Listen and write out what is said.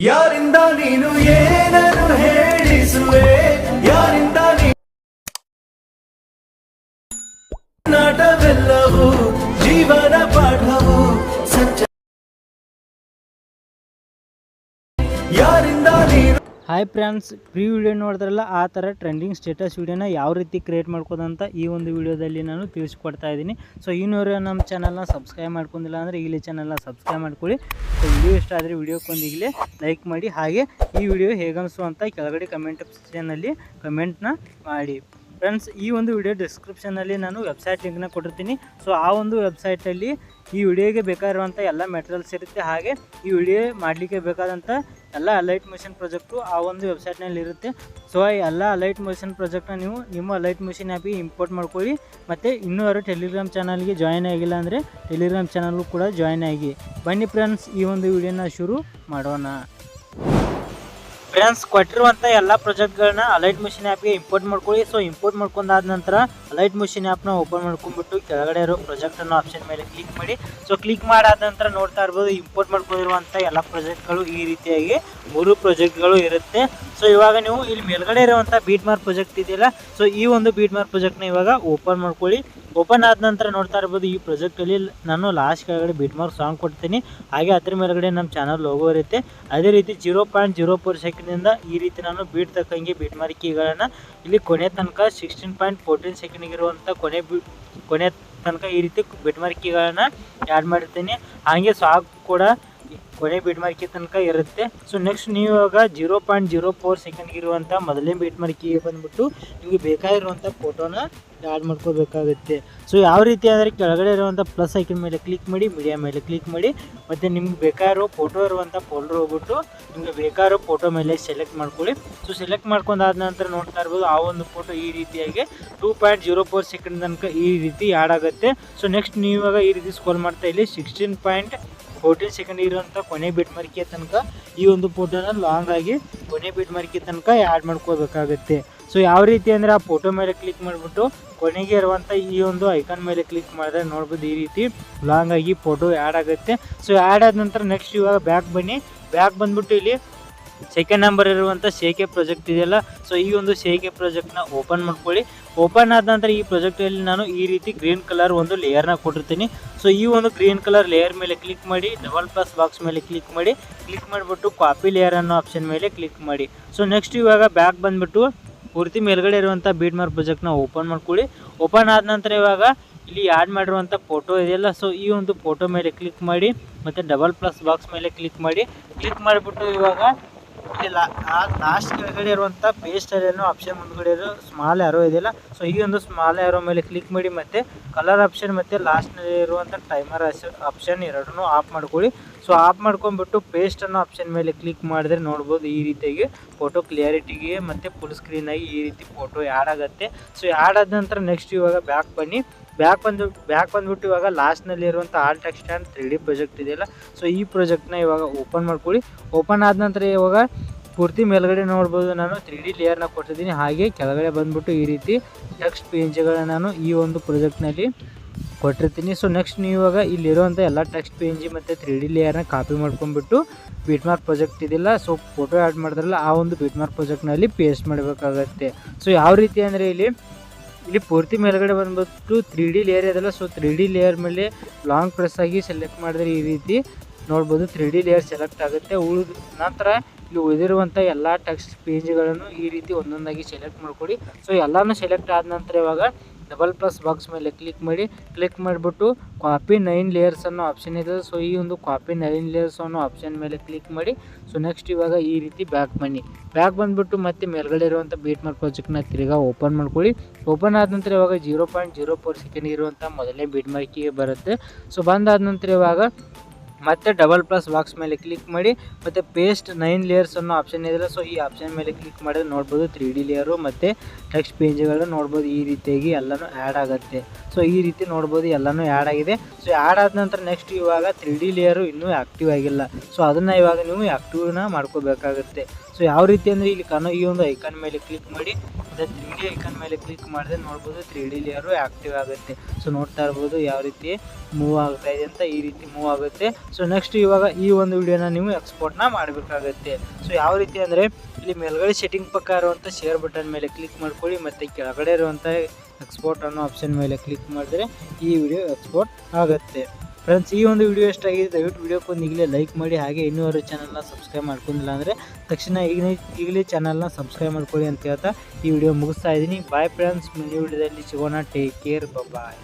ಯಾರಿಂದ ನೀನು ಏನನ್ನು ಹೇಳಿಸುವೆ ಯಾರಿಂದ ನೀ ನಾಟ ಹಾಯ್ ಫ್ರೆಂಡ್ಸ್ ಪ್ರೀ ವಿಡಿಯೋ ನೋಡಿದ್ರಲ್ಲ, ಆ ಥರ ಟ್ರೆಂಡಿಂಗ್ ಸ್ಟೇಟಸ್ ವಿಡಿಯೋನ ಯಾವ ರೀತಿ ಕ್ರಿಯೇಟ್ ಮಾಡ್ಕೋದಂತ ಈ ಒಂದು ವಿಡಿಯೋದಲ್ಲಿ ನಾನು ತಿಳಿಸ್ಕೊಡ್ತಾ ಇದ್ದೀನಿ. ಸೊ ಇನ್ನೂರು ನಮ್ಮ ಚಾನಲ್ನ ಸಬ್ಸ್ಕ್ರೈಬ್ ಮಾಡ್ಕೊಂಡಿಲ್ಲ ಅಂದರೆ ಇಲ್ಲಿ ಚಾನಲ್ನ ಸಬ್ಸ್ಕ್ರೈಬ್ ಮಾಡ್ಕೊಳ್ಳಿ. ಸೊ ವಿಡಿಯೋ ಇಷ್ಟ ಆದರೆ ವಿಡಿಯೋಕ್ಕೊಂದು ಈಗಲೇ ಲೈಕ್ ಮಾಡಿ. ಹಾಗೆ ಈ ವಿಡಿಯೋ ಹೇಗನ್ಸು ಅಂತ ಕೆಳಗಡೆ ಕಮೆಂಟ್ ಸೆಕ್ಷನಲ್ಲಿ ಕಮೆಂಟ್ನ ಮಾಡಿ. ಫ್ರೆಂಡ್ಸ್ ಈ ಒಂದು ವಿಡಿಯೋ ಡಿಸ್ಕ್ರಿಪ್ಷನಲ್ಲಿ ನಾನು ವೆಬ್ಸೈಟ್ ಲಿಂಕ್ನ ಕೊಟ್ಟಿರ್ತೀನಿ. ಸೊ ಆ ಒಂದು ವೆಬ್ಸೈಟಲ್ಲಿ ಈ ವಿಡಿಯೋಗೆ ಬೇಕಾಗಿರುವಂಥ ಎಲ್ಲ ಮೆಟೀರಿಯಲ್ಸ್ ಇರುತ್ತೆ. ಹಾಗೆ ಈ ವಿಡಿಯೋ ಮಾಡಲಿಕ್ಕೆ ಬೇಕಾದಂಥ ಎಲ್ಲ ಲೈಟ್ ಮಿಷನ್ ಪ್ರಾಜೆಕ್ಟು ಆ ಒಂದು ವೆಬ್ಸೈಟ್ನಲ್ಲಿ ಇರುತ್ತೆ. ಸೊ ಆ ಎಲ್ಲ ಲೈಟ್ ಮಿಷನ್ ಪ್ರಾಜೆಕ್ಟ್ನ ನೀವು ನಿಮ್ಮ ಲೈಟ್ ಮಿಷನ್ ಆ್ಯಪಿಗೆ ಇಂಪೋರ್ಟ್ ಮಾಡ್ಕೊಳ್ಳಿ. ಮತ್ತು ಇನ್ನೂ ಯಾರು ಟೆಲಿಗ್ರಾಮ್ ಚಾನಲ್ಗೆ ಜಾಯ್ನ್ ಆಗಿಲ್ಲ ಅಂದರೆ ಟೆಲಿಗ್ರಾಮ್ ಚಾನಲ್ಗೂ ಕೂಡ ಜಾಯ್ನ್ ಆಗಿ. ಬನ್ನಿ ಫ್ರೆಂಡ್ಸ್ ಈ ಒಂದು ವಿಡಿಯೋನ ಶುರು ಮಾಡೋಣ. ಫ್ರೆಂಡ್ಸ್ ಕೊಟ್ಟಿರುವಂಥ ಎಲ್ಲ ಪ್ರಾಜೆಕ್ಟ್ಗಳನ್ನ ಅಲೈಟ್ ಮಿಷನ್ ಆ್ಯಪ್ಗೆ ಇಂಪೋರ್ಟ್ ಮಾಡ್ಕೊಳ್ಳಿ. ಸೊ ಇಂಪೋರ್ಟ್ ಮಾಡ್ಕೊಂಡಾದ ನಂತರ ಅಲೈಟ್ ಮಿಷನ್ ಆ್ಯಪ್ನ ಓಪನ್ ಮಾಡ್ಕೊಂಡ್ಬಿಟ್ಟು ಕೆಳಗಡೆ ಇರೋ ಪ್ರಾಜೆಕ್ಟ್ ಅನ್ನೋ ಆಪ್ಷನ್ ಮೇಲೆ ಕ್ಲಿಕ್ ಮಾಡಿ. ಸೊ ಕ್ಲಿಕ್ ಮಾಡಾದ ನಂತರ ನೋಡ್ತಾ ಇರ್ಬೋದು ಇಂಪೋರ್ಟ್ ಮಾಡ್ಕೊಂಡಿರುವಂಥ ಎಲ್ಲ ಪ್ರಾಜೆಕ್ಟ್ಗಳು ಈ ರೀತಿಯಾಗಿ ಮೂರು ಪ್ರಾಜೆಕ್ಟ್ಗಳು ಇರುತ್ತೆ. ಸೊ ಇವಾಗ ನೀವು ಇಲ್ಲಿ ಮೇಲ್ಗಡೆ ಇರುವಂಥ ಬೀಟ್ ಮಾರ್ಕ್ ಪ್ರಾಜೆಕ್ಟ್ ಇದೆಯಲ್ಲ ಸೊ ಈ ಒಂದು ಬೀಟ್ ಮಾರ್ಕ್ ಪ್ರಾಜೆಕ್ಟ್ನ ಇವಾಗ ಓಪನ್ ಮಾಡ್ಕೊಳ್ಳಿ. ಓಪನ್ ಆದ ನಂತರ ನೋಡ್ತಾ ಇರ್ಬೋದು ಈ ಪ್ರಾಜೆಕ್ಟಲ್ಲಿ ನಾನು ಲಾಸ್ಟ್ ಕೆಳಗಡೆ ಬಿಟ್ ಮಾರ್ಕ್ ಸಾಂಗ್ ಕೊಡ್ತೀನಿ. ಹಾಗೆ ಅದ್ರ ಮೇಲ್ಗಡೆ ನಮ್ಮ ಚಾನಲ್ ಲೋಗೋ ಇರುತ್ತೆ. ಅದೇ ರೀತಿ ಜೀರೋ ಪಾಯಿಂಟ್ ಜೀರೋ ಫೋರ್ ಸೆಕೆಂಡಿಂದ ಈ ರೀತಿ ನಾನು ಬೀಟ್ ತಕ್ಕಂಗೆ ಬೀಟ್ ಮಾರ್ಕಿಗಳನ್ನು ಇಲ್ಲಿ ಕೊನೆ ತನಕ ಸಿಕ್ಸ್ಟೀನ್ ಪಾಯಿಂಟ್ ಫೋರ್ಟೀನ್ ಸೆಕೆಂಡಿಗಿರುವಂಥ ಕೊನೆ ಬಿ ಕೊನೆ ತನಕ ಈ ರೀತಿ ಬಿಟ್ ಮಾರ್ಕಿಗಳನ್ನು ಆ್ಯಡ್ ಮಾಡಿರ್ತೀನಿ. ಹಾಗೆ ಸಾಂಗ್ ಕೂಡ ಕೊನೆ ಬೀಟ್ ಮಾರ್ಕಿ ತನಕ ಇರುತ್ತೆ. ಸೊ ನೆಕ್ಸ್ಟ್ ನೀವು ಇವಾಗ ಜೀರೋ ಪಾಯಿಂಟ್ ಜೀರೋ ಫೋರ್ ಸೆಕೆಂಡ್ಗೆ ಇರುವಂಥ ಮೊದಲನೇ ಬೀಟ್ ಮಾರ್ಕಿಗೆ ಬಂದ್ಬಿಟ್ಟು ನಿಮಗೆ ಬೇಕಾಗಿರುವಂಥ ಫೋಟೋನ ಆ್ಯಡ್ ಮಾಡ್ಕೋಬೇಕಾಗುತ್ತೆ. ಸೊ ಯಾವ ರೀತಿ ಅಂದರೆ ಕೆಳಗಡೆ ಇರುವಂಥ ಪ್ಲಸ್ ಐಕನ್ ಮೇಲೆ ಕ್ಲಿಕ್ ಮಾಡಿ ಮೀಡಿಯಾ ಮೇಲೆ ಕ್ಲಿಕ್ ಮಾಡಿ, ಮತ್ತು ನಿಮ್ಗೆ ಬೇಕಾಗಿರೋ ಫೋಟೋ ಇರುವಂಥ ಫೋಲ್ಡರ್ ಹೋಗ್ಬಿಟ್ಟು ನಿಮಗೆ ಬೇಕಾಗಿರೋ ಫೋಟೋ ಮೇಲೆ ಸೆಲೆಕ್ಟ್ ಮಾಡ್ಕೊಳ್ಳಿ. ಸೊ ಸೆಲೆಕ್ಟ್ ಮಾಡ್ಕೊಂಡಾದ ನಂತರ ನೋಡ್ತಾ ಇರ್ಬೋದು, ಆ ಒಂದು ಫೋಟೋ ಈ ರೀತಿಯಾಗಿ two point zero four second ತನಕ ಈ ರೀತಿ ಆ್ಯಡ್ ಆಗುತ್ತೆ. ಸೊ ನೆಕ್ಸ್ಟ್ ನೀವು ಇವಾಗ ಈ ರೀತಿ ಸ್ಕೋಲ್ ಮಾಡ್ತಾ ಇಲ್ಲಿ ಸಿಕ್ಸ್ಟೀನ್ ಪಾಯಿಂಟ್ ಫೋರ್ಟೀನ್ ಸೆಕೆಂಡ್ ಇರುವಂಥ ಕೊನೆ ಬಿಟ್ ಮಾರ್ಕಿಯ ತನಕ ಈ ಒಂದು ಫೋಟೋನ ಲಾಂಗ್ ಆಗಿ ಕೊನೆ ಬಿಟ್ ಮಾರ್ಕಿ ತನಕ ಆ್ಯಡ್ ಮಾಡ್ಕೋಬೇಕಾಗುತ್ತೆ. ಸೊ ಯಾವ ರೀತಿ ಅಂದರೆ ಆ ಫೋಟೋ ಮೇಲೆ ಕ್ಲಿಕ್ ಮಾಡಿಬಿಟ್ಟು ಕೊನೆಗೆ ಇರುವಂಥ ಈ ಒಂದು ಐಕಾನ್ ಮೇಲೆ ಕ್ಲಿಕ್ ಮಾಡಿದ್ರೆ ನೋಡ್ಬೋದು ಈ ರೀತಿ ಲಾಂಗ್ ಆಗಿ ಫೋಟೋ ಆ್ಯಡ್ ಆಗುತ್ತೆ. ಸೊ ಆ್ಯಡ್ ಆದ ನಂತರ ನೆಕ್ಸ್ಟ್ ಇವಾಗ ಬ್ಯಾಕ್ ಬನ್ನಿ. ಬ್ಯಾಕ್ ಬಂದ್ಬಿಟ್ಟು ಇಲ್ಲಿ ಸೆಕೆಂಡ್ ನಂಬರ್ ಇರುವಂಥ ಶೇಕೆ ಪ್ರಾಜೆಕ್ಟ್ ಇದೆಯಲ್ಲ? ಸೊ ಈ ಒಂದು ಶೇಕೆ ಪ್ರಾಜೆಕ್ಟ್ನ ಓಪನ್ ಮಾಡ್ಕೊಳ್ಳಿ. ಓಪನ್ ಆದ ನಂತರ ಈ ಪ್ರಾಜೆಕ್ಟಲ್ಲಿ ನಾನು ಈ ರೀತಿ ಗ್ರೀನ್ ಕಲರ್ ಒಂದು ಲೇಯರ್ನ ಕೊಟ್ಟಿರ್ತೀನಿ. ಸೊ ಈ ಒಂದು ಗ್ರೀನ್ ಕಲರ್ ಲೇಯರ್ ಮೇಲೆ ಕ್ಲಿಕ್ ಮಾಡಿ ಡಬಲ್ ಪ್ಲಸ್ ಬಾಕ್ಸ್ ಮೇಲೆ ಕ್ಲಿಕ್ ಮಾಡಿ ಕ್ಲಿಕ್ ಮಾಡಿಬಿಟ್ಟು ಕಾಪಿ ಲೇಯರ್ ಅನ್ನೋ ಆಪ್ಷನ್ ಮೇಲೆ ಕ್ಲಿಕ್ ಮಾಡಿ. ಸೊ ನೆಕ್ಸ್ಟ್ ಇವಾಗ ಬ್ಯಾಕ್ ಬಂದ್ಬಿಟ್ಟು ಪೂರ್ತಿ ಮೇಲ್ಗಡೆ ಇರುವಂಥ ಬೀಡ್ ಮಾರ್ಕ್ ಪ್ರಾಜೆಕ್ಟ್ನ ಓಪನ್ ಮಾಡ್ಕೊಳ್ಳಿ. ಓಪನ್ ಆದ ನಂತರ ಇವಾಗ ಇಲ್ಲಿ ಆ್ಯಡ್ ಮಾಡಿರುವಂಥ ಫೋಟೋ ಇದೆಯಲ್ಲ? ಸೊ ಈ ಒಂದು ಫೋಟೋ ಮೇಲೆ ಕ್ಲಿಕ್ ಮಾಡಿ, ಮತ್ತು ಡಬಲ್ ಪ್ಲಸ್ ಬಾಕ್ಸ್ ಮೇಲೆ ಕ್ಲಿಕ್ ಮಾಡಿ ಕ್ಲಿಕ್ ಮಾಡಿಬಿಟ್ಟು ಇವಾಗ ಇಲ್ಲಿ. ಲಾಸ್ಟ್ ಕೆಳಗಡೆ ಇರುವಂಥ ಪೇಸ್ಟ್ ಏನೋ ಆಪ್ಷನ್ ಮುಂದ್ಗಡೆ ಇರೋ ಸ್ಮಾಲ್ ಯಾರೋ ಇದೆಯಲ್ಲ? ಸೊ ಈ ಒಂದು ಸ್ಮಾಲ್ ಯಾರೋ ಮೇಲೆ ಕ್ಲಿಕ್ ಮಾಡಿ ಮತ್ತು ಕಲರ್ ಆಪ್ಷನ್ ಮತ್ತು ಲಾಸ್ಟ್ನಲ್ಲಿ ಇರುವಂಥ ಟೈಮರ್ ಆಪ್ಷನ್ ಎರಡನ್ನೂ ಆಫ್ ಮಾಡ್ಕೊಳ್ಳಿ. ಸೊ ಆಫ್ ಮಾಡ್ಕೊಂಡ್ಬಿಟ್ಟು ಪೇಸ್ಟ್ ಅನ್ನೋ ಆಪ್ಷನ್ ಮೇಲೆ ಕ್ಲಿಕ್ ಮಾಡಿದ್ರೆ ನೋಡ್ಬೋದು ಈ ರೀತಿಯಾಗಿ ಫೋಟೋ ಕ್ಲಿಯಾರಿಟಿಗೆ ಮತ್ತು ಫುಲ್ ಸ್ಕ್ರೀನಾಗಿ ಈ ರೀತಿ ಫೋಟೋ ಆ್ಯಡ್ ಆಗುತ್ತೆ. ಸೊ ಆ್ಯಡ್ ಆದ ನಂತರ ನೆಕ್ಸ್ಟ್ ಇವಾಗ ಬ್ಯಾಕ್ ಬನ್ನಿ. ಬ್ಯಾಕ್ ಬಂದು, ಬ್ಯಾಕ್ ಬಂದ್ಬಿಟ್ಟು ಇವಾಗ ಲಾಸ್ಟ್ನಲ್ಲಿ ಇರುವಂಥ all text and three D project ಇದೆಯಲ್ಲ ಸೊ ಈ ಪ್ರಾಜೆಕ್ಟ್ನ ಇವಾಗ ಓಪನ್ ಮಾಡ್ಕೊಳ್ಳಿ. ಓಪನ್ ಆದ ನಂತರ ಇವಾಗ ಪೂರ್ತಿ ಮೇಲ್ಗಡೆ ನೋಡ್ಬೋದು ನಾನು ತ್ರೀ ಡಿ ಲೇಯರ್ನ ಕೊಟ್ಟಿದ್ದೀನಿ. ಹಾಗೆ ಕೆಳಗಡೆ ಬಂದ್ಬಿಟ್ಟು ಈ ರೀತಿ ಟೆಕ್ಸ್ಟ್ ಪೇಂಜ್ಗಳನ್ನ ನಾನು ಈ ಒಂದು ಪ್ರಾಜೆಕ್ಟ್ನಲ್ಲಿ ಕೊಟ್ಟಿರ್ತೀನಿ. ಸೊ ನೆಕ್ಸ್ಟ್ ನೀವು ಇವಾಗ ಇಲ್ಲಿರುವಂಥ ಎಲ್ಲ ಟೆಕ್ಸ್ಟ್ ಪೇಂಜಿ ಮತ್ತು ತ್ರೀ ಡಿ ಲೇಯರ್ನ ಕಾಪಿ ಮಾಡ್ಕೊಂಡ್ಬಿಟ್ಟು ಬೀಟ್ ಮಾರ್ಕ್ ಪ್ರಾಜೆಕ್ಟ್ ಇದಿಲ್ಲ. ಸೊ ಫೋಟೋ ಆ್ಯಡ್ ಮಾಡಿದ್ರಲ್ಲ, ಆ ಒಂದು ಬಿಟ್ಮಾರ್ಕ್ ಪ್ರಾಜೆಕ್ಟ್ನಲ್ಲಿ ಪೇಸ್ಟ್ ಮಾಡಬೇಕಾಗತ್ತೆ. ಸೊ ಯಾವ ರೀತಿ ಅಂದರೆ ಇಲ್ಲಿ ಇಲ್ಲಿ ಪೂರ್ತಿ ಮೇಲ್ಗಡೆ ಬಂದ್ಬಿಟ್ಟು ತ್ರೀ ಡಿ ಲೇಯರ್ ಇದೆಲ್ಲ ಸೊ ತ್ರೀ ಡಿ ಲೇಯರ್ ಮೇಲೆ ಲಾಂಗ್ ಪ್ರೆಸ್ ಆಗಿ ಸೆಲೆಕ್ಟ್ ಮಾಡಿದ್ರೆ ಈ ರೀತಿ ನೋಡ್ಬೋದು. ತ್ರೀ ಡಿ ಲೇಯರ್ ಸೆಲೆಕ್ಟ್ ಆಗುತ್ತೆ. ಉಳಿದ ನಂತರ ಇಲ್ಲಿ ಉಳಿದಿರುವಂಥ ಎಲ್ಲ ಟೆಕ್ಸ್ಟ್ ಪೇಜ್ಗಳನ್ನು ಈ ರೀತಿ ಒಂದೊಂದಾಗಿ ಸೆಲೆಕ್ಟ್ ಮಾಡ್ಕೊಡಿ. ಸೊ ಎಲ್ಲನೂ ಸೆಲೆಕ್ಟ್ ಆದ ನಂತರ ಇವಾಗ ಡಬಲ್ ಪ್ಲಸ್ ಬಾಕ್ಸ್ ಮೇಲೆ ಕ್ಲಿಕ್ ಮಾಡಿ ಕ್ಲಿಕ್ ಮಾಡಿಬಿಟ್ಟು ಕಾಪಿ ನೈನ್ ಲೇಯರ್ಸ್ ಅನ್ನೋ ಆಪ್ಷನ್ ಇದೆ. ಸೊ ಈ ಒಂದು ಕಾಪಿ ನೈನ್ ಲೇಯರ್ಸ್ ಅನ್ನೋ ಆಪ್ಷನ್ ಮೇಲೆ ಕ್ಲಿಕ್ ಮಾಡಿ ಸೊ ನೆಕ್ಸ್ಟ್ ಇವಾಗ ಈ ರೀತಿ ಬ್ಯಾಕ್ ಬನ್ನಿ. ಬ್ಯಾಕ್ ಬಂದುಬಿಟ್ಟು ಮತ್ತೆ ಮೇಲ್ಗಡೆ ಇರುವಂಥ ಬೀಟ್ ಮಾರ್ಕ್ ಪ್ರಾಜೆಕ್ಟ್ನ ತಿರ್ಗಾ ಓಪನ್ ಮಾಡ್ಕೊಳ್ಳಿ. ಓಪನ್ ಆದ ನಂತರ ಇವಾಗ zero point zero four second ಇರುವಂಥ ಮೊದಲನೇ ಬೀಟ್ ಮಾರ್ಕಿಗೆ ಬರುತ್ತೆ. ಸೊ ಬಂದಾದ ನಂತರ ಇವಾಗ ಮತ್ತೆ ಡಬಲ್ ಪ್ಲಸ್ ಬಾಕ್ಸ್ ಮೇಲೆ ಕ್ಲಿಕ್ ಮಾಡಿ, ಮತ್ತು ಪೇಸ್ಟ್ ನೈನ್ ಲೇಯರ್ಸ್ ಅನ್ನೋ ಆಪ್ಷನ್ ಇದೆಯಲ್ಲ ಸೊ ಈ ಆಪ್ಷನ್ ಮೇಲೆ ಕ್ಲಿಕ್ ಮಾಡಿದ್ರೆ ನೋಡ್ಬೋದು ತ್ರೀ ಡಿ ಲೇಯರು ಮತ್ತು ಟೆಕ್ಸ್ಟ್ ಪೇಜ್ಗಳನ್ನ ನೋಡ್ಬೋದು ಈ ರೀತಿಯಾಗಿ ಎಲ್ಲನೂ ಆ್ಯಡ್ ಆಗುತ್ತೆ. ಸೊ ಈ ರೀತಿ ನೋಡ್ಬೋದು ಎಲ್ಲನೂ ಆ್ಯಡ್ ಆಗಿದೆ. ಸೊ ಆ್ಯಡ್ ಆದ ನಂತರ ನೆಕ್ಸ್ಟ್ ಇವಾಗ ತ್ರೀ ಡಿ ಲೇಯರು ಇನ್ನೂ ಆ್ಯಕ್ಟಿವ್ ಆಗಿಲ್ಲ. ಸೊ ಅದನ್ನು ಇವಾಗ ನೀವು ಆ್ಯಕ್ಟಿವ್ನ ಮಾಡ್ಕೋಬೇಕಾಗುತ್ತೆ. ಸೊ ಯಾವ ರೀತಿ ಅಂದರೆ ಇಲ್ಲಿ ಕನ ಈ ಒಂದು ಐಕಾನ್ ಮೇಲೆ ಕ್ಲಿಕ್ ಮಾಡಿ ಮತ್ತು ತ್ರೀ ಡಿ ಐಕಾನ್ ಮೇಲೆ ಕ್ಲಿಕ್ ಮಾಡಿದ್ರೆ ನೋಡ್ಬೋದು ತ್ರೀ ಡಿ ಲೇಯರು ಆ್ಯಕ್ಟಿವ್ ಆಗುತ್ತೆ. ಸೊ ನೋಡ್ತಾ ಇರ್ಬೋದು ಯಾವ ರೀತಿ ಮೂವ್ ಆಗ್ತಾ ಇದೆ ಅಂತ ಈ ರೀತಿ ಮೂವ್ ಆಗುತ್ತೆ. ಸೊ ನೆಕ್ಸ್ಟ್ ಇವಾಗ ಈ ಒಂದು ವಿಡಿಯೋನ ನೀವು ಎಕ್ಸ್ಪೋರ್ಟ್ನ ಮಾಡಬೇಕಾಗುತ್ತೆ. ಸೊ ಯಾವ ರೀತಿ ಅಂದರೆ ಇಲ್ಲಿ ಮೇಲ್ಗಡೆ ಸೆಟ್ಟಿಂಗ್ ಪಕ್ಕ ಇರುವಂಥ ಶೇರ್ ಬಟನ್ ಮೇಲೆ ಕ್ಲಿಕ್ ಮಾಡ್ಕೊಳ್ಳಿ, ಮತ್ತು ಕೆಳಗಡೆ ಇರುವಂಥ ಎಕ್ಸ್ಪೋರ್ಟ್ ಅನ್ನೋ ಆಪ್ಷನ್ ಮೇಲೆ ಕ್ಲಿಕ್ ಮಾಡಿದ್ರೆ ಈ ವಿಡಿಯೋ ಎಕ್ಸ್ಪೋರ್ಟ್ ಆಗುತ್ತೆ. ಫ್ರೆಂಡ್ಸ್ ಈ ಒಂದು ವಿಡಿಯೋ ಎಷ್ಟಾಗಿದೆ ದಯವಿಟ್ಟು ವಿಡಿಯೋ ಈಗಲೇ ಲೈಕ್ ಮಾಡಿ. ಹಾಗೆ ಇನ್ನೂ ಅವರು ಚಾನಲ್ನ ಸಬ್ಸ್ಕ್ರೈಬ್ ಮಾಡ್ಕೊಂಡಿಲ್ಲ ಅಂದರೆ ತಕ್ಷಣ ಈಗಲೇ ಈಗಲೇ ಚಾನಲ್ನ ಸಬ್ಸ್ಕ್ರೈಬ್ ಮಾಡ್ಕೊಳ್ಳಿ ಅಂತ ಹೇಳ್ತಾ ಈ ವಿಡಿಯೋ ಮುಗಿಸ್ತಾ ಇದ್ದೀನಿ. ಬಾಯ್ ಫ್ರೆಂಡ್ಸ್ ಮುಂದಿನ ವಿಡಿಯೋದಲ್ಲಿ ಸಿಗೋಣ. Take care bye